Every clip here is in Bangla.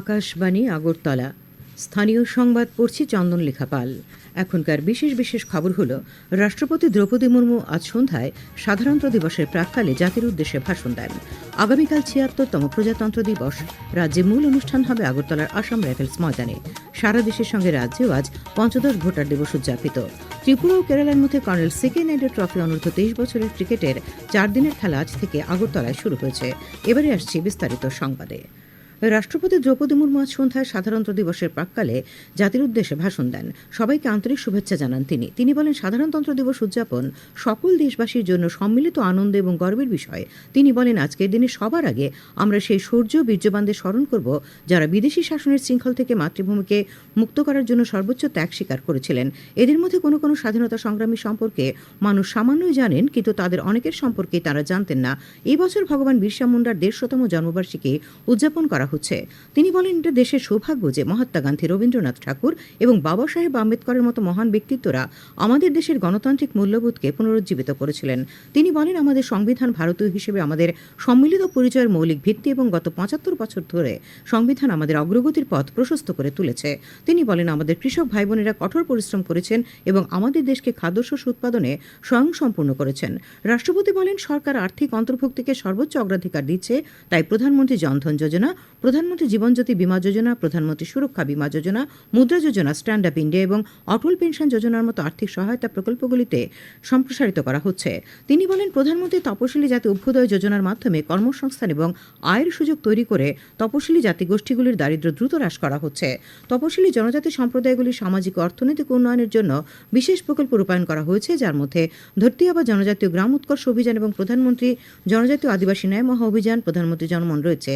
আকাশবাণী, আগরতলা। স্থানীয় সংবাদ পড়ছি চন্দন লেখাপাল। এখনকার বিশেষ বিশেষ খবর হলো, রাষ্ট্রপতি দ্রৌপদী মুর্মু আজ সন্ধ্যায় সাধারণতন্ত্র দিবসের প্রাককালে জাতির উদ্দেশ্যে ভাষণ দেন। আগামীকাল ছিয়াত্তরতম প্রজাতন্ত্র দিবস। রাজ্যে মূল অনুষ্ঠান হবে আগরতলার আসাম রাইফেলস ময়দানে। সারা দেশের সঙ্গে রাজ্যেও আজ পঞ্চদশ ভোটার দিবস উদযাপিত। ত্রিপুরা ও কেরালার মধ্যে কর্নেল সিকে নাইডু ট্রফি অনূর্ধ্ব তেইশ বছরের ক্রিকেটের চার দিনের খেলা আজ থেকে আগরতলায় শুরু হয়েছে। এবারে আসছে বিস্তারিত সংবাদে। রাষ্ট্রপতি দ্রৌপদী মুর্মু আজ সন্ধ্যায় সাধারণতন্ত্র দিবসের প্রাককালে জাতির উদ্দেশ্যে ভাষণ দেন। সবাইকে আন্তরিক শুভেচ্ছা জানান তিনি। তিনি বলেন, সাধারণতন্ত্র দিবস উদযাপন সকল দেশবাসীর জন্য সম্মিলিত আনন্দ এবং গর্বের বিষয়। তিনি বলেন, আজকের দিনে সবার আগে আমরা সেই সূর্য বীর্যবানদের স্মরণ করব যারা বিদেশি শাসনের শৃঙ্খল থেকে মাতৃভূমিকে মুক্ত করার জন্য সর্বোচ্চ ত্যাগ স্বীকার করেছিলেন। এদের মধ্যে কোনো কোনো স্বাধীনতা সংগ্রামী সম্পর্কে মানুষ সামান্যই জানেন, কিন্তু তাদের অনেকের সম্পর্কে তারা জানতেন না। এবছর ভগবান বিরসা মুন্ডার দেড়শতম জন্মবার্ষিকী উদযাপন করা হচ্ছে। তিনি বলেন, এটা দেশের সৌভাগ্য যে মহাত্মা গান্ধী, রবীন্দ্রনাথ ঠাকুর এবং বাবা সাহেব আম্বেদকরের মতো মহান ব্যক্তিত্বরা আমাদের দেশের গণতান্ত্রিক মূল্যবোধকে পুনরুজ্জীবিত করেছিলেন। তিনি বলেন, আমাদের সংবিধান ভারতীয় হিসেবে আমাদের সম্মিলিত পরিচয়ের মৌলিক ভিত্তি এবং গত পঁচাত্তর বছর ধরে সংবিধান আমাদের অগ্রগতির পথ প্রশস্ত করে তুলেছে। তিনি বলেন, আমাদের কৃষক ভাই বোনেরা কঠোর পরিশ্রম করেছেন এবং আমাদের দেশকে খাদ্যশস্য উৎপাদনে স্বয়ংসম্পূর্ণ করেছেন। রাষ্ট্রপতি বলেন, সরকার আর্থিক অন্তর্ভুক্তিকে সর্বোচ্চ অগ্রাধিকার দিচ্ছে, তাই প্রধানমন্ত্রী জনধন যোজনা প্রধানমন্ত্রী জীবনজ্যোতি বীমা যোজনা, প্রধানমন্ত্রী সুরক্ষা বীমা যোজনা, Mudra Yojana, stand up India এবং অটল পেনশন যোজনার মতো আর্থিক সহায়তা প্রকল্পগুলিতে সম্প্রসারিত করা হচ্ছে। তিনি বলেন, প্রধানমন্ত্রী তপশিলি জাতি অভ্যুদয় যোজনার মাধ্যমে কর্মসংস্থান এবং আয়ের সুযোগ তৈরি করে তপশিলি জাতিগোষ্ঠীগুলির দারিদ্র দ্রুত হ্রাস করা হচ্ছে। তপশিলি জনজাতি সম্প্রদায়গুলির সামাজিক অর্থনৈতিক উন্নয়নের জন্য বিশেষ প্রকল্প রূপায়ণ করা হয়েছে, যার মধ্যে ধরতিয়াবা জনজাতীয় গ্রাম উৎকর্ষ অভিযান এবং প্রধানমন্ত্রী জনজাতীয় আদিবাসী ন্যায় মহা অভিযান, প্রধানমন্ত্রী জনমন রয়েছে।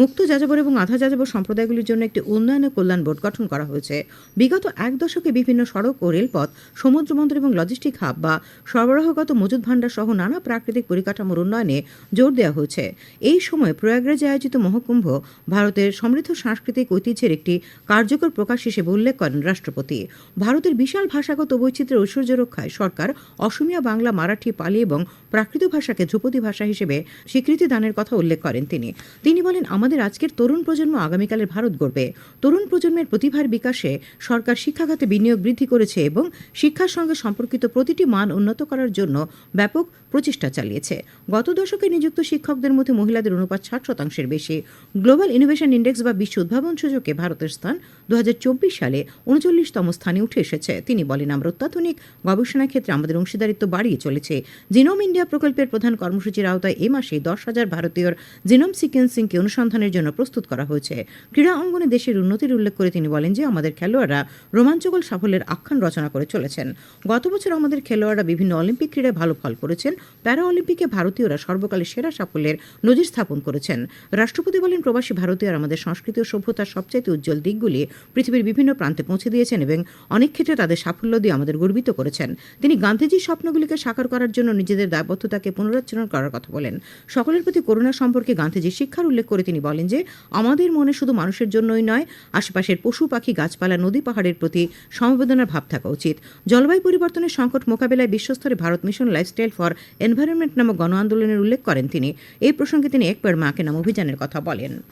মুক্ত যাযাবর এবং আধা যাযাবর সম্প্রদায়গুলির জন্য একটি উন্নয়ন কল্যাণ বোর্ড গঠন করা হয়েছে। বিগত এক দশকে বিভিন্ন সড়ক ও রেলপথ, সমুদ্র বন্দর এবং লজিস্টিক হাব বা সরবরাহগত মজুদ ভাণ্ডার সহ নানা প্রাকৃতিক পরিকাঠামোর উন্নয়নে জোর দেওয়া হয়েছে। এই সময় প্রয়াগরাজে আয়োজিত মহাকুম্ভ ভারতের সমৃদ্ধ সাংস্কৃতিক ঐতিহ্যের একটি কার্যকর প্রকাশ হিসেবে উল্লেখ করেন রাষ্ট্রপতি। ভারতের বিশাল ভাষাগত বৈচিত্র্যের ঐশ্বর্য রক্ষায় সরকার অসমীয়া, বাংলা, মারাঠি, পালি এবং প্রাকৃত ভাষাকে ধ্রুপদী ভাষা হিসেবে স্বীকৃতি দানের কথা উল্লেখ করেন তিনি। তিনি বলেন আজকের তরুণ প্রজন্ম আগামীকালের ভারত গড়বে। তরুণ প্রজন্মের প্রতিভার বিকাশে সরকার শিক্ষাখাতে বিনিয়োগ বৃদ্ধি করেছে এবং শিক্ষার সঙ্গে সম্পর্কিত প্রতিটি মান উন্নত করার জন্য ব্যাপক প্রচেষ্টা চালিয়েছে। গত দশকে নিযুক্ত শিক্ষকদের মধ্যে মহিলাদের অনুপাত ষাট শতাংশের বেশি। গ্লোবাল ইনোভেশন ইন্ডেক্স বা বিশ্ব উদ্ভাবন সূচকে ভারতের স্থান দু হাজার চব্বিশ সালে উনচল্লিশতম স্থানে উঠে এসেছে। তিনি বলেন আমরা অত্যাধুনিক গবেষণা ক্ষেত্রে আমাদের অংশীদারিত্ব বাড়িয়ে চলেছে। জিনোম ইন্ডিয়া প্রকল্পের প্রধান কর্মসূচির আওতায় এ মাসে দশ হাজার ভারতীয় জিনোম সিকেন্সিংকে অনুসন্ধানের জন্য প্রস্তুত করা হয়েছে। ক্রীড়া অঙ্গনে দেশের উন্নতির উল্লেখ করে তিনি বলেন যে, আমাদের খেলোয়াড়রা রোমাঞ্চকর সাফল্যের আখ্যান রচনা করে চলেছেন। গত বছর আমাদের খেলোয়াড়রা বিভিন্ন অলিম্পিক ক্রীড়ায় ভালো ফল করেছেন। প্যারা অলিম্পিকে ভারতীয়রা সর্বকালের সেরা সাফল্যের নজির স্থাপন করেছেন। রাষ্ট্রপতি বলেন, প্রবাসী ভারতীয়রা আমাদের সংস্কৃতি ও সভ্যতার সবচাইতে উজ্জ্বল দিকগুলি পৃথিবীর বিভিন্ন প্রান্তে পৌঁছে দিয়েছেন এবং অনেক ক্ষেত্রে তাদের সাফল্য দিয়ে আমাদের গর্বিত করেছেন। তিনি গান্ধীজির স্বপ্নগুলিকে সাকার করার জন্য নিজেদের দায়বদ্ধতাকে পুনরুচ্চারণ করার কথা বলেন। সকলের প্রতি করুণা সম্পর্কে গান্ধীজির শিক্ষার উল্লেখ করে তিনি বলেন যে, আমাদের মনে শুধু মানুষের জন্যই নয়, আশেপাশের পশু, পাখি, গাছপালা, নদী পাহাড়ের প্রতি সমবেদনার ভাব থাকা উচিত। জলবায়ু পরিবর্তনের সংকট মোকাবেলায় বিশ্বস্তরে Bharat mission lifestyle for environment নামক গণ আন্দোলনের উল্লেখ করেন তিনি। এই প্রসঙ্গে তিনি একবার মাকে নাম অভিযানের কথা বলেন।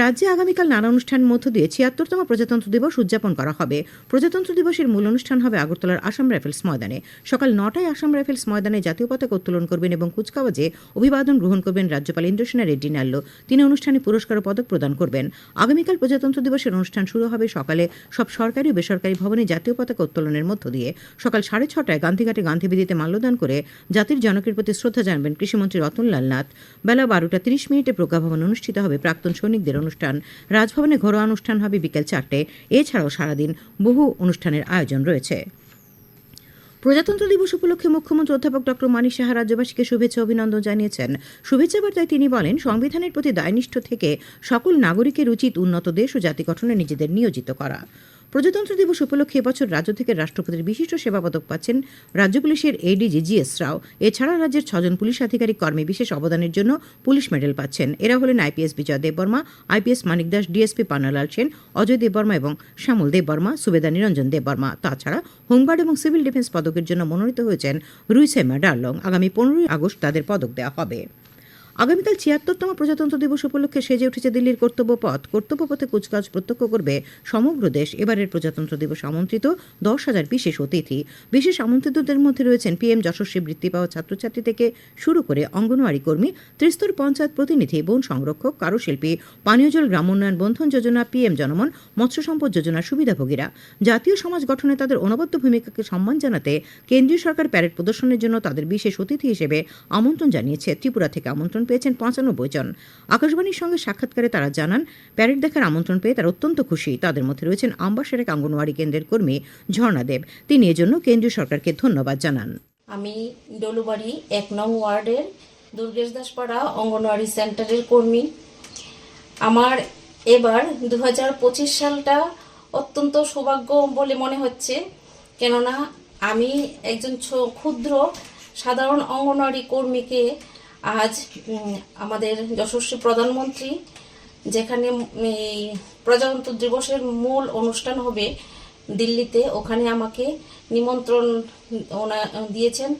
রাজ্যে আগামীকাল নানা অনুষ্ঠানের মধ্য দিয়ে ছিয়াত্তরতম প্রজাতন্ত্র দিবস উদযাপন করা হবে। প্রজাতন্ত্র দিবসের মূল অনুষ্ঠান হবে আগরতলার আসাম রাইফেলস ময়দানে। সকাল নটায় আসাম রাইফেলস ময়দানে জাতীয় পতাকা উত্তোলন করবেন এবং কুচকাওয়াজে অভিবাদন গ্রহণ করবেন রাজ্যপাল ইন্দ্রসেনা রেড্ডি নাল্লো। তিনি অনুষ্ঠানে পুরস্কার ও পদক প্রদান করবেন। আগামীকাল প্রজাতন্ত্র দিবসের অনুষ্ঠান শুরু হবে সকালে সব সরকারি ও বেসরকারি ভবনে জাতীয় পতাকা উত্তোলনের মধ্য দিয়ে। সকাল সাড়ে ছটায় গান্ধীঘাটে গান্ধীবেদিতে মাল্যদান করে জাতির জনকের প্রতি শ্রদ্ধা জানাবেন কৃষিমন্ত্রী রতনলাল নাথ। বেলা বারোটা তিরিশ মিনিটে প্রজ্ঞাভবন অনুষ্ঠিত হবে প্রাক্তন সৈনিকদের অনুষ্ঠান। রাজভবনে ঘরোয়া অনুষ্ঠান হবে বিকেল চারটে। এছাড়াও সারাদিন বহু অনুষ্ঠানের আয়োজন রয়েছে। প্রজাতন্ত্র দিবস উপলক্ষে মুখ্যমন্ত্রী অধ্যাপক ডক্টর মানিক সাহা রাজ্যবাসীকে শুভেচ্ছা অভিনন্দন জানিয়েছেন। শুভেচ্ছা বার্তায় তিনি বলেন, সংবিধানের প্রতি দায়নিষ্ঠ থেকে সকল নাগরিকের উচিত উন্নত দেশ ও জাতি গঠনে নিজেদের নিয়োজিত করা। প্রজাতন্ত্র দিবস উপলক্ষে এবছর রাজ্য থেকে রাষ্ট্রপতির বিশিষ্ট সেবা পদক পাচ্ছেন রাজ্য পুলিশের এডিজি জি এস রাও। এছাড়া রাজ্যের ছজন পুলিশ আধিকারিক কর্মে বিশেষ অবদানের জন্য পুলিশ মেডেল পাচ্ছেন। এরা হলেন IPS Bijay Debbarma IPS Manik Das DSP Pannalal Sen, Ajay Debbarma এবং শ্যামল দেববর্মা, সুবেদা নিরঞ্জন দেববর্মা। তাছাড়া হোমগার্ড এবং সিভিল ডিফেন্স পদকের জন্য মনোনীত হয়েছেন রুইসেমা ডার্লং। আগামী পনেরোই আগস্ট তাদের পদক দেওয়া হবে। আগামীকাল ছিয়াত্তরতম প্রজাতন্ত্র দিবস উপলক্ষে সেজে উঠেছে দিল্লির কর্তব্য পথ। কর্তব্য পথে কুচকাজ প্রত্যক্ষ করবে সমগ্র দেশ। এবারের প্রজাতন্ত্র দিবস আমন্ত্রিত দশ হাজার বিশেষ অতিথি। বিশেষ আমন্ত্রিতদের মধ্যে রয়েছেন পিএম যশস্বী বৃত্তি পাওয়া ছাত্রছাত্রী থেকে শুরু করে অঙ্গনওয়াড়ি কর্মী, ত্রিস্তর পঞ্চায়েত প্রতিনিধি, বন সংরক্ষক, কারুশিল্পী, পানীয় জল গ্রাম উন্নয়ন বন্ধন যোজনা পিএম জনমন, মৎস্য সম্পদ যোজনার সুবিধাভোগীরা। জাতীয় সমাজ গঠনে তাদের অনবদ্য ভূমিকাকে সম্মান জানাতে কেন্দ্রীয় সরকার প্যারেড প্রদর্শনের জন্য তাদের বিশেষ অতিথি হিসেবে আমন্ত্রণ জানিয়েছে ত্রিপুরা থেকে আমন্ত্রণ পেয়েছেন পঁচানব্বই জন। আকাশবাণীর সঙ্গে সাক্ষাৎকারে তারা জানান, প্যারেড দেখার আমন্ত্রণ পেয়ে তারা অত্যন্ত খুশি। তাদের মধ্যে রয়েছেন আম্বাসেরেক অঙ্গনওয়াড়ি কেন্দ্রের কর্মী ঝর্ণা দেব। তিনি এজন্য কেন্দ্রীয় সরকারকে ধন্যবাদ জানান। আমি ডলুবাড়ি এক নং ওয়ার্ডের দুর্গেশ দাসপাড়া অঙ্গনওয়াড়ি সেন্টারের কর্মী। আমার এবার দু সালটা অত্যন্ত সৌভাগ্য বলে মনে হচ্ছে, কেননা আমি একজন ক্ষুদ্র সাধারণ অঙ্গনওয়াড়ি কর্মীকে আজ আমাদের যশস্বী প্রধানমন্ত্রী যেখানে প্রজাতন্ত্র দিবসের মূল অনুষ্ঠান হবে দিল্লিতে ওখানে আমাকে নিমন্ত্রণ ওনা দিয়েছেন।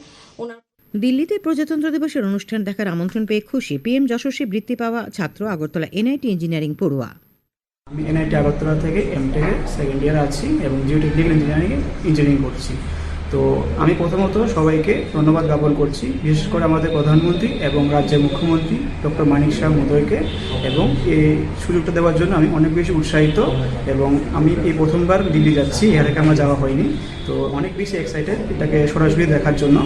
ওনার দিল্লিতে প্রজাতন্ত্র দিবসের অনুষ্ঠান দেখার আমন্ত্রণ পেয়ে খুশি পিএম যশস্বী বৃত্তি পাওয়া ছাত্র আগরতলা এনআইটি ইঞ্জিনিয়ারিং পড়ুয়া। আমি এনআইটি আগরতলা থেকে এমটেকে সেকেন্ড ইয়ার আছি এবং জিও টেকনিক্যাল ইঞ্জিনিয়ারিং ইঞ্জিনিয়ারিং করছি। তো আমি প্রথমত সবাইকে ধন্যবাদ জ্ঞাপন করছি বিশেষ করে আমাদের প্রধানমন্ত্রী এবং রাজ্যের মুখ্যমন্ত্রী ডক্টর মানিক শাহ মোদয়কে এবং এই সুযোগটা দেওয়ার জন্য আমি অনেক বেশি উৎসাহিত এবং আমি এই প্রথমবার দিল্লি যাচ্ছি এর আগে আমার যাওয়া হয়নি। তো অনেক বেশি এক্সাইটেড এটাকে সরাসরি দেখার জন্য।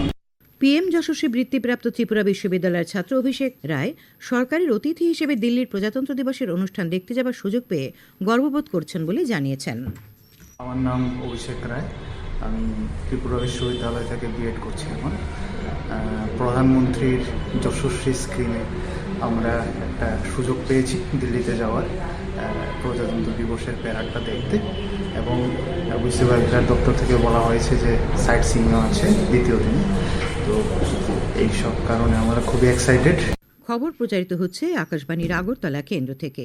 পিএম যশস্বী বৃত্তিপ্রাপ্ত ত্রিপুরা বিশ্ববিদ্যালয়ের ছাত্র অভিষেক রায় সরকারের অতিথি হিসেবে দিল্লির প্রজাতন্ত্র দিবসের অনুষ্ঠান দেখতে যাবার সুযোগ পেয়ে গর্ববোধ করছেন বলে জানিয়েছেন। আমার নাম অভিষেক রায়। আমি ত্রিপুরা বিশ্ববিদ্যালয় থেকে বিএড করছি এখন। প্রধানমন্ত্রীর যশস্বী স্ক্রিনে আমরা একটা সুযোগ পেয়েছি দিল্লিতে যাওয়ার প্রজাতন্ত্র দিবসের প্যারাডটা দেখতে। এবং পারকার দপ্তর থেকে বলা হয়েছে যে সাইট সিংও আছে দ্বিতীয় দিন। তো এইসব কারণে আমরা খুবই এক্সাইটেড খবর প্রচারিত হচ্ছে আকাশবাণীর আগরতলা কেন্দ্র থেকে।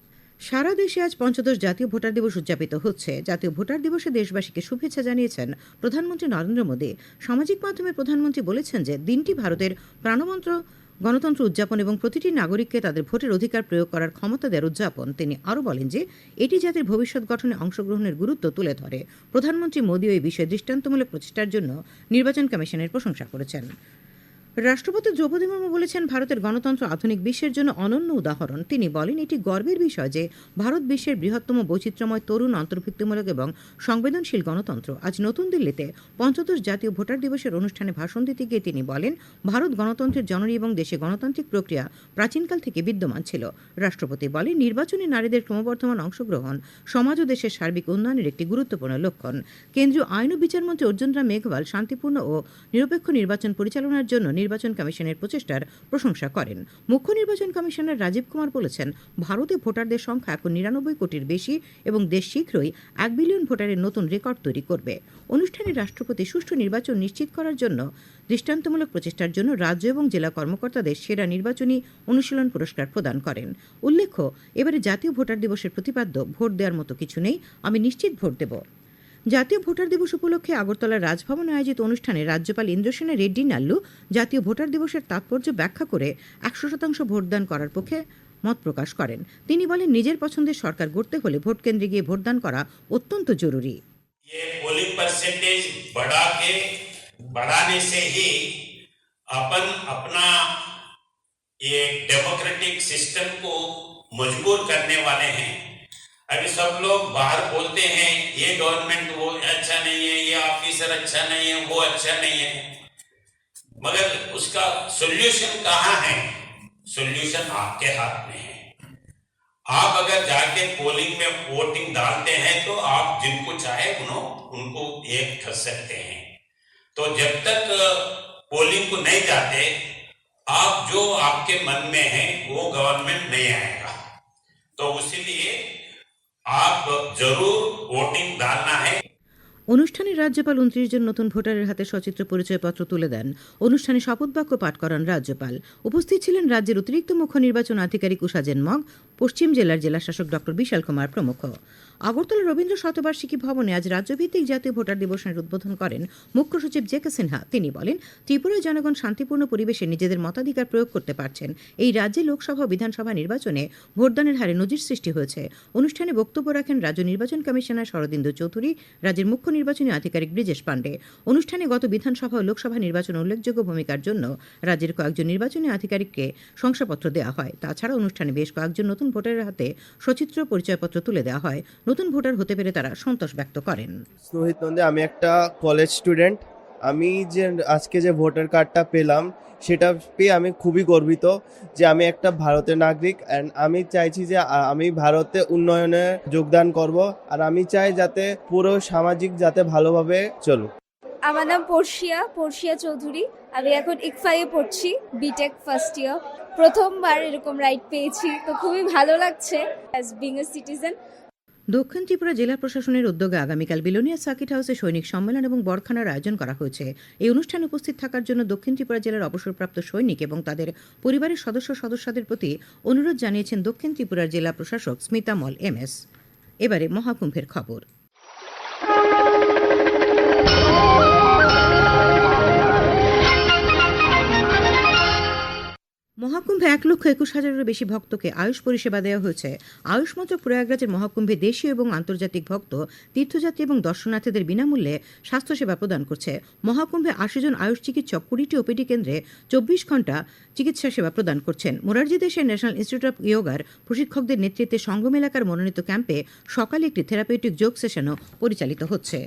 সারা দেশে আজ পঞ্চদশ জাতীয় ভোটার দিবস উদযাপিত হচ্ছে। জাতীয় ভোটার দিবসে দেশবাসীকে শুভেচ্ছা জানিয়েছেন প্রধানমন্ত্রী নরেন্দ্র মোদী। সামাজিক মাধ্যমে প্রধানমন্ত্রী বলেছেন যে, দিনটি ভারতের প্রাণমন্ত্র গণতন্ত্র উদযাপন এবং প্রতিটি নাগরিককে তাদের ভোটের অধিকার প্রয়োগ করার ক্ষমতা দেওয়ার উদযাপন। তিনি আরও বলেন যে, এটি জাতির ভবিষ্যৎ গঠনে অংশগ্রহণের গুরুত্ব তুলে ধরে। প্রধানমন্ত্রী মোদীও এই বিষয়ে দৃষ্টান্তমূলক প্রচেষ্টার জন্য নির্বাচন কমিশনের প্রশংসা করেছেন। রাষ্ট্রপতি দ্রৌপদী মুর্মু বলেছেন, ভারতের গণতন্ত্র আধুনিক বিশ্বের জন্য অনন্য উদাহরণ। তিনি বলেন, এটি গর্বের বিষয় যে ভারত বিশ্বের বৃহত্তম বৈচিত্র্যময় তরুণ, অন্তর্ভুক্তিমূলক এবং সংবেদনশীল গণতন্ত্র। আজ নতুন দিল্লিতে পঞ্চদশ জাতীয় ভোটার দিবসের অনুষ্ঠানে ভাষণ দিতে গিয়ে তিনি বলেন, ভারত গণতন্ত্রের জননী এবং দেশে গণতান্ত্রিক প্রক্রিয়া প্রাচীনকাল থেকে বিদ্যমান ছিল। রাষ্ট্রপতি বলেন, নির্বাচনে নারীদের ক্রমবর্ধমান অংশগ্রহণ সমাজ ও দেশের সার্বিক উন্নয়নের একটি গুরুত্বপূর্ণ লক্ষণ। কেন্দ্রীয় আইন ও বিচারমন্ত্রী অর্জুন রাম মেঘওয়াল শান্তিপূর্ণ ও নিরপেক্ষ নির্বাচন পরিচালনার জন্য নির্বাচন কমিশনের প্রচেষ্টার প্রশংসা করেন। মুখ্য নির্বাচন কমিশনার রাজীব কুমার বলেছেন, ভারতে ভোটারদের সংখ্যা এখন নিরানব্বই কোটির বেশি এবং দেশ শীঘ্রই এক বিলিয়ন ভোটারের নতুন রেকর্ড তৈরি করবে। অনুষ্ঠানে রাষ্ট্রপতি সুষ্ঠু নির্বাচন নিশ্চিত করার জন্য, দৃষ্টান্তমূলক প্রচেষ্টার জন্য রাজ্য এবং জেলা কর্মকর্তাদের সেরা নির্বাচনী অনুশীলন পুরস্কার প্রদান করেন। উল্লেখ্য, এবারে জাতীয় ভোটার দিবসের প্রতিপাদ্য ভোট দেওয়ার মতো কিছু নেই, আমি নিশ্চিত ভোট দেব। জাতীয় ভোটার দিবস উপলক্ষে আগরতলার রাজভবনে আয়োজিত অনুষ্ঠানে রাজ্যপাল ইন্দ্রসেনা রেড্ডি নাল্লু জাতীয় ভোটার দিবসের তাৎপর্য ব্যাখ্যা করে একশো শতাংশ ভোটদান করার পক্ষে মত প্রকাশ করেন তিনি বলেন নিজের পছন্দের সরকার গড়তে হলে ভোট কেন্দ্রে গিয়ে ভোটদান করা অত্যন্ত জরুরি ये पोलिंग परसेंटेज बढ़ा के बढ़ाने से ही अपन अपना ये डेमोक्रेटिक सिस्टम को मजबूत करने वाले हैं अभी सब लोग बाहर बोलते हैं, ये गवर्नमेंट वो अच्छा नहीं है, ये ऑफिसर अच्छा नहीं है, वो अच्छा नहीं है। मगर उसका सॉल्यूशन कहाँ है? सॉल्यूशन आपके हाथ में है। आप अगर जाके पोलिंग में वोटिंग डालते हैं तो आप जिनको चाहे उन्हों, उनको एक कर सकते हैं। तो जब तक पोलिंग को नहीं जाते, आप जो आपके मन में है, वो गवर्नमेंट नहीं आएगा। तो इसीलिए आप जरूर वोटिंग डालना है অনুষ্ঠানে রাজ্যপাল উনত্রিশ জন নতুন ভোটারের হাতে সচিত্র পরিচয়পত্র তুলে দেন অনুষ্ঠানে শপথ বাক্য পাঠ করান রাজ্যপাল উপস্থিত ছিলেন রাজ্যের অতিরিক্ত মুখ্য নির্বাচন আধিকারিক উষাজেন মগ পশ্চিম জেলার জেলাশাসক ড বিশাল কুমার প্রমুখ। আগরতলা রবীন্দ্র শতবার্ষিকী ভবনে আজ রাজ্যভিত্তিক জাতীয় ভোটার দিবসের উদ্বোধন করেন মুখ্য সচিব জে কে সিনহা। তিনি বলেন, ত্রিপুরার জনগণ শান্তিপূর্ণ পরিবেশে নিজেদের মতাধিকার প্রয়োগ করতে পারছেন। এই রাজ্যে লোকসভা, বিধানসভা নির্বাচনে ভোটদানের হারে নজির সৃষ্টি হয়েছে। অনুষ্ঠানে বক্তব্য রাখেন রাজ্য নির্বাচন কমিশনার শরদিন্দু চৌধুরী, রাজ্যের মুখ্য নির্বাচনী আধিকারিক ব্রিজেশ পাণ্ডে। অনুষ্ঠানে গত বিধানসভা ও লোকসভা নির্বাচনে উল্লেখযোগ্য ভূমিকার জন্য রাজ্যের কয়েকজন নির্বাচনী আধিকারিককে শংসাপত্র দেওয়া হয়। তাছাড়া অনুষ্ঠানে বেশ কয়েকজন নতুন ভোটারের হাতে সচিত্র পরিচয়পত্র তুলে দেওয়া হয়। নতুন ভোটার হতে পেরে তারা সন্তোষ ব্যক্ত করেন। স্নোহিত নন্দে, আমি একটা কলেজ স্টুডেন্ট আমি যে আজকে যে ভোটার কার্ডটা পেলাম, সেটা পেয়ে আমি খুবই গর্বিত যে আমি একটা ভারতের নাগরিক অ্যান্ড আমি চাইছি যে আমি ভারতে উন্নয়নে যোগদান করব। আর আমি চাই যাতে পুরো সামাজিক যাতে ভালোভাবে চলুক। আমার নাম পর্ষিয়া পর্ষিয়া চৌধুরী। আমি এখন ইকফাইয়ে পড়ছি বিটেক ফার্স্ট ইয়ার প্রথমবার এরকম রাইড পেয়েছি, তো খুবই ভালো লাগছে। অ্যাজ বিং এ সিটিজেন দক্ষিণ ত্রিপুরা জেলা প্রশাসনের উদ্যোগে আগামীকাল বিলোনিয়া সার্কিট হাউসে সৈনিক সম্মেলন এবং বরখানার আয়োজন করা হয়েছে। এই অনুষ্ঠানে উপস্থিত থাকার জন্য দক্ষিণ ত্রিপুরা জেলার অবসরপ্রাপ্ত সৈনিক এবং তাদের পরিবারের সদস্য সদস্যদের প্রতি অনুরোধ জানিয়েছেন দক্ষিণ ত্রিপুরার জেলা প্রশাসক স্মিতা মল, এম এস। এবারে মহাকুম্ভের খবর। মহাকুম্ভে এক লক্ষ একুশ হাজারেরও বেশি ভক্তকে আয়ুষ পরিষেবা দেওয়া হয়েছে। আয়ুষ মন্ত্রক প্রয়াগরাজের মহাকুম্ভে দেশীয় এবং আন্তর্জাতিক ভক্ত, তীর্থযাত্রী এবং দর্শনার্থীদের বিনামূল্যে স্বাস্থ্যসেবা প্রদান করছে। মহাকুম্ভে আশি জন আয়ুষ চিকিৎসক, কুড়িটি ওপিডি কেন্দ্রে চব্বিশ ঘণ্টা চিকিৎসা সেবা প্রদান করছেন। মোরারজি দেশের ন্যাশনাল ইনস্টিটিউট অফ ইয়োগার প্রশিক্ষকদের নেতৃত্বে সঙ্গম এলাকার মনোনীত ক্যাম্পে সকালে একটি থেরাপিউটিক যোগ সেশনও পরিচালিত হচ্ছে।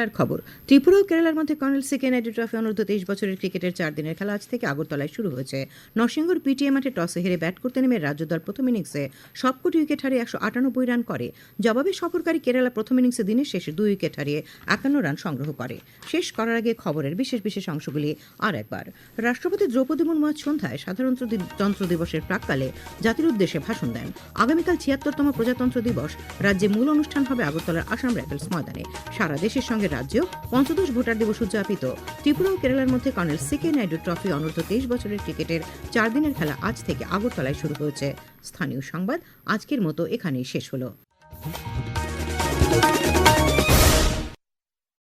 খেলার খবর। ত্রিপুরা ও কেরালার মধ্যে কর্নেল সিকে নাইডু ট্রফি অনূর্ধ্ব তেইশ বছরের ক্রিকেটের চার দিনের খেলা আজ থেকে আগরতলায় শুরু হয়েছে। নরসিংহর পিটিএ মাঠে টসে হেরে ব্যাট করতে নেমে রাজ্য দল প্রথম ইনিংসে সবকটি উইকেট হারিয়ে একশো আটানব্বই রান করে। জবাবে সফরকারী কেরালা প্রথম ইনিংসে দিনের শেষে দুই উইকেট হারিয়ে একান্ন রান সংগ্রহ করে। শেষ করার আগে খবরের বিশেষ বিশেষ অংশগুলি আর একবার। রাষ্ট্রপতি দ্রৌপদী মুর্মু আজ সন্ধ্যায় সাধারণতন্ত্র দিবসের প্রাককালে জাতির উদ্দেশ্যে ভাষণ দেন। আগামীকাল ছিয়াত্তরতম প্রজাতন্ত্র দিবস। রাজ্যে মূল অনুষ্ঠান হবে আগরতলার আসাম রাইফেলস ময়দানে। সারা দেশের সঙ্গে রাজ্যেও পঞ্চদশ ভোটার দিবস উদযাপিত। ত্রিপুরা ও কেরালার মধ্যে কর্নেল সিকে নাইডু ট্রফি অনূর্ধ্ব তেইশ বছরের ক্রিকেটের চার দিনের খেলা আজ থেকে আগরতলায় শুরু হয়েছে। স্থানীয় সংবাদ আজকের মতো এখানেই শেষ হলো।